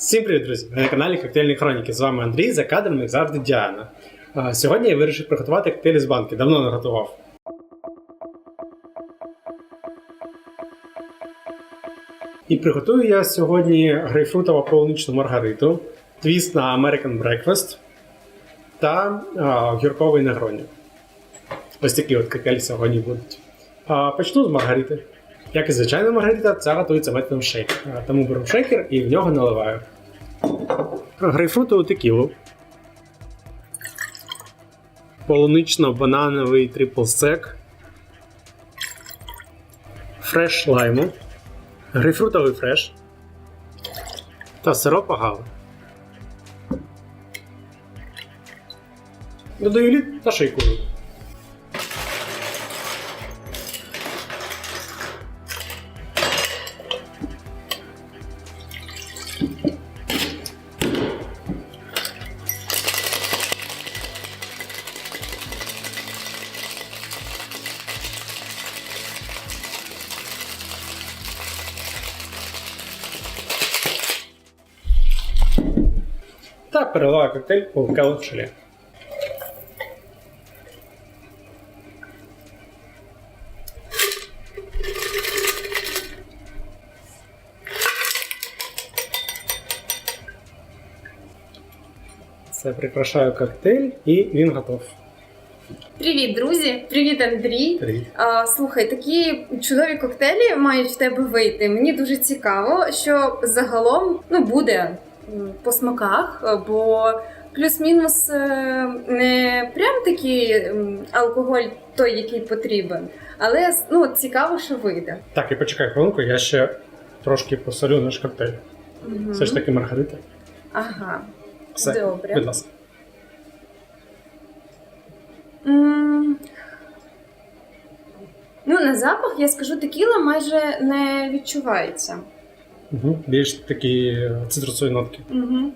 Всім привіт, друзі! Ви на каналі Коктейльні Хроніки. З вами Андрій, за кадром, як завжди, Діана. Сьогодні я вирішив приготувати коктейлі з банки. Давно не готував. І приготую я сьогодні грейпфрутово полуничну маргариту, твіст на American Breakfast та а, гірковий негроні. Ось такі от коктейлі сьогодні будуть. А, почну з маргарити. Як і звичайна маргарита, ця готується методом шейк. А, Тому беру шейкер і в нього наливаю грейпфрутову текілу, полунично-банановий трипл сек, фреш лайму, грейпфрутовий фреш та сироп агави. Додаю лід та шейкую. Та переливаю коктейль у келих шелі. Це прикрашаю коктейль і він готов. Привіт, друзі! Привіт, Андрій! Привіт. А, слухай, такі чудові коктейлі мають в тебе вийти. Мені дуже цікаво, що загалом ну, буде по смаках, бо плюс-мінус е, не прям такий алкоголь той, який потрібен, але ну, цікаво, що вийде. Так, і почекай хвилинку, я ще трошки посолю наш коктейль. Мгм. Все ж таки маргарита. Ага. Все, Добре. будь ласка. М, Ну, на запах я скажу, текіла майже не відчувається. Угу. Більш такі цитрусові нотки. Угу.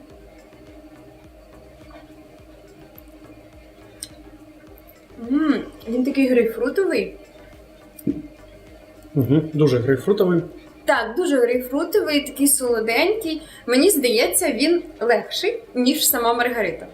М, Він такий грейпфрутовий. Угу. Дуже грейпфрутовий. Так, дуже грейпфрутовий, такий солоденький. Мені здається, він легший, ніж сама Маргарита.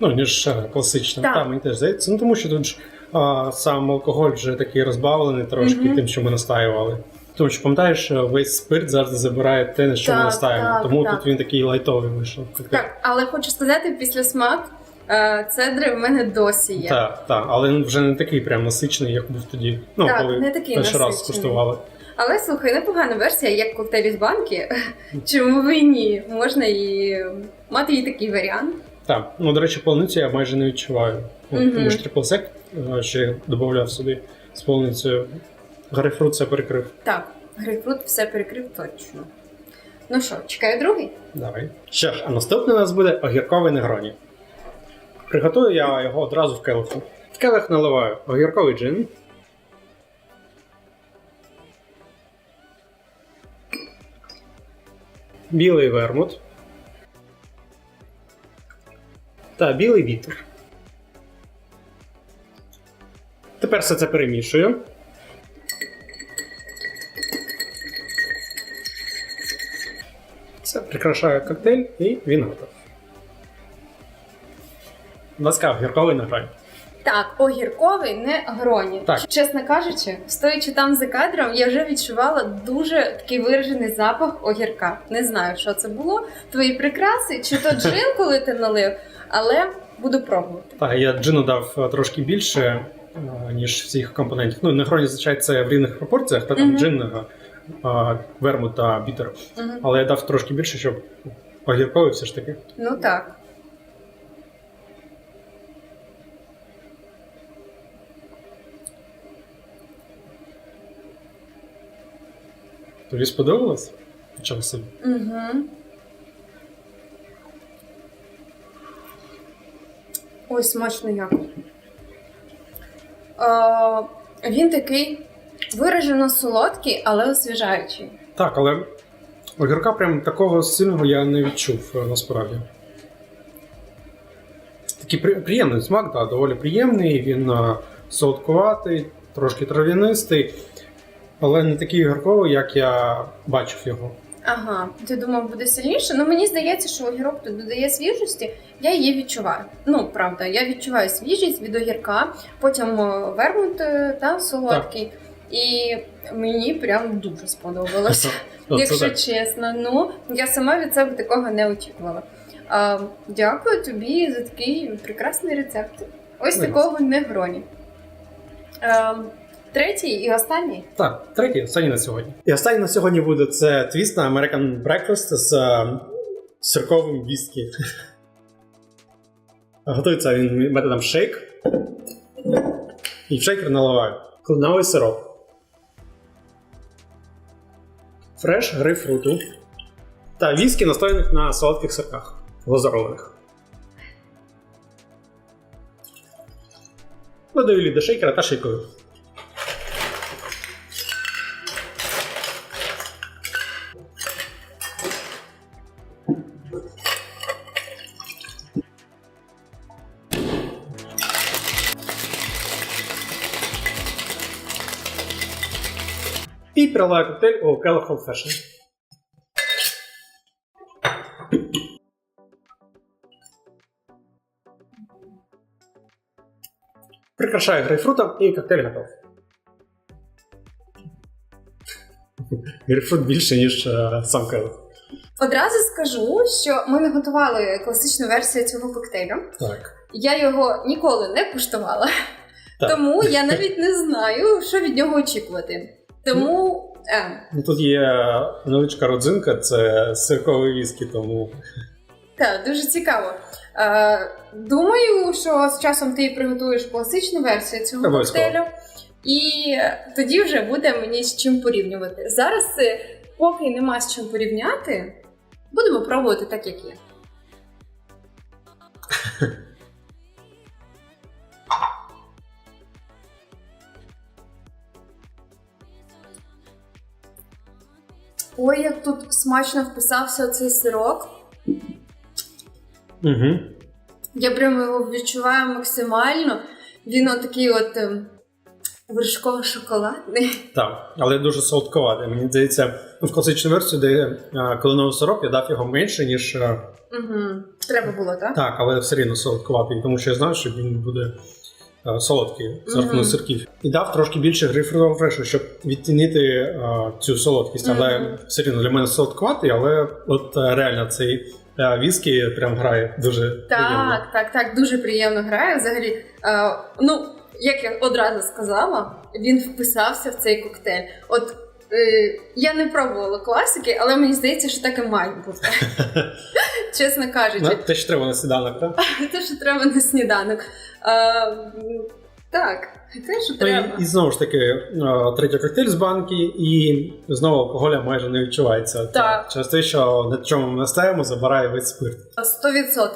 Ну, ніж е, класична. Так. Так, мені теж здається. Ну тому що тут ж а, сам алкоголь вже такий розбавлений трошки Мгм. тим, що ми настаювали. Тому що пам'ятаєш, е, весь спирт завжди забирає те, на що ми Так, настаємо. так, Тому так. тут він такий лайтовий вийшов. Так, але хочу сказати, після смак е, цедри в мене досі є. Так, так, але він вже не такий прям насичений, як був тоді. Ну, Так, коли не такий перший раз скуштували. Але слухай, непогана версія, як коктейль з банки. Чому ви ні? Можна і мати і такий варіант. Так, ну до речі, полуницю я майже не відчуваю. Тому що трипл сек е, ще додавав собі з полуницею. Грейпфрут це перекрив. Так, грейпфрут все перекрив точно. Ну що, чекаю другий? Давай. Що ж, а наступний у нас буде огірковий негроні. Приготую я його одразу в келиху. В келих наливаю огірковий джин. Білий вермут. Та білий вітер. Тепер все це перемішую. Прикрашаю коктейль і він готов. Ласкав, гірковий награй. Так, огірковий не гроні. Так. Чесно кажучи, стоячи там за кадром, я вже відчувала дуже такий виражений запах огірка. Не знаю, що це було. Твої прикраси, чи то джин, коли ти налив, але буду пробувати. Так, я джину дав е, трошки більше, е, ніж всіх компонентів. Ну, негроні, звичайно, це в різних пропорціях, та там Мгм. джин, е, вермут та бітер. Мгм. Але я дав трошки більше, щоб огірковий все ж таки. Ну так. Тобі сподобалось? Чого собі? Угу. Ой, смачно як. Е, він такий виражено солодкий, але освіжаючий. Так, але огірка прям такого сильного я не відчув е, насправді. Такий при- приємний смак, да, доволі приємний, він е, солодкуватий, трошки трав'янистий, але не такий огірковий, як я бачив його. Ага, ти думав, буде сильніше? Ну мені здається, що огірок тут додає свіжості, я її відчуваю. Ну, правда, я відчуваю свіжість від огірка, потім е, вермут та солодкий. І мені прям дуже сподобалось. Ну, Якщо чесно, ну я сама від себе такого не очікувала. А, дякую тобі за такий прекрасний рецепт. Ось такого негроні. А, третій і останній. Так, третій, останній на сьогодні. І останній на сьогодні буде це твіст на American Breakfast з е, сирковим віскі. Готується він методом шейк. І в шейкер наливають кленовий сироп. Фреш грейпфруту та віскі, настояних на солодких сирках глазурованих. Додаю до шейкера та шейкую. І переливаю коктейль у Kellogg's Old Fashion. Прикрашаю грейпфрутом і коктейль готов. Грейпфрут більше, ніж е, сам Келлог. Одразу скажу, що ми не готували класичну версію цього коктейлю. Так. Я його ніколи не куштувала, Так. тому я навіть не знаю, що від нього очікувати. Тому е, Ну, Тут є невеличка родзинка, це сирковий віскі, тому так, дуже цікаво. Е, думаю, що з часом ти приготуєш класичну версію цього коктейлю, і тоді вже буде мені з чим порівнювати. Зараз, е, поки нема з чим порівняти, будемо пробувати так, як є. Ой, як тут смачно вписався цей сирок. угу. Я прямо його відчуваю максимально. Він отакий от ем, вершково-шоколадний. Так, але дуже солодковатий. Мені здається, в класичній версії, де е, кленовий сироп, я дав його менше, ніж Угу. Треба було, так? так, але все рівно солодковатий, тому що я знаю, що він буде е, солодкий з рахунок сирків. І дав трошки більше грейпфрутового фрешу, щоб відтінити е, цю солодкість. Але все рівно для мене солодковатий, але от е, реально цей віскі прям грає дуже приємно. Так, так, так, дуже приємно грає. Взагалі, е, ну, як я одразу сказала, він вписався в цей коктейль. От е, я не пробувала класики, але мені здається, що так і має бути. Чесно кажучи. Ну, Те, що треба на сніданок, так? Те, що треба на сніданок. А, так, те, що Ну, треба. і, і знову ж таки, третій коктейль з банки, і знову алкоголя майже не відчувається. Так. Через те, що на чому ми настаємо, забирає весь спирт. 100%.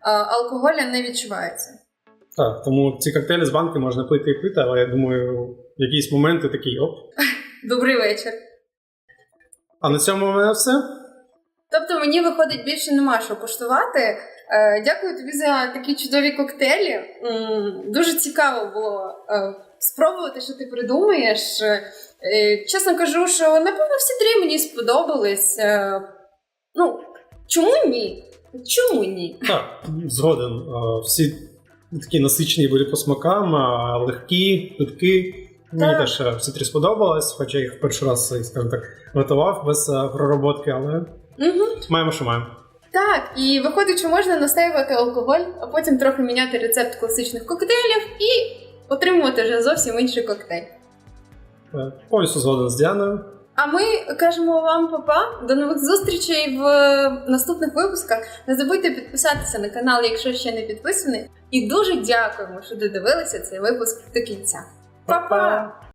А, алкоголя не відчувається. Так, тому ці коктейлі з банки можна пити і пити, але я думаю, в якісь моменти такий оп. Добрий вечір. А на цьому в мене все. Тобто мені виходить більше нема що коштувати. Е, дякую тобі за такі чудові коктейлі. Дуже цікаво було е, спробувати, що ти придумаєш. Е, чесно кажу, що напевно всі три мені сподобались. Ну, чому ні? Чому ні? Так, згоден. Всі такі насичені були по смакам, легкі, питки. Мені Так. теж всі три сподобалось, хоча їх перший раз, скажімо так, готував без пророботки, але Угу. маємо, що маємо. Так, і виходить, що можна настоювати алкоголь, а потім трохи міняти рецепт класичних коктейлів і отримувати вже зовсім інший коктейль. Е, Повністю згоден з Діаною. А ми кажемо вам папа. До нових зустрічей в наступних випусках. Не забудьте підписатися на канал, якщо ще не підписаний. І дуже дякуємо, що додивилися цей випуск до кінця. Па-па!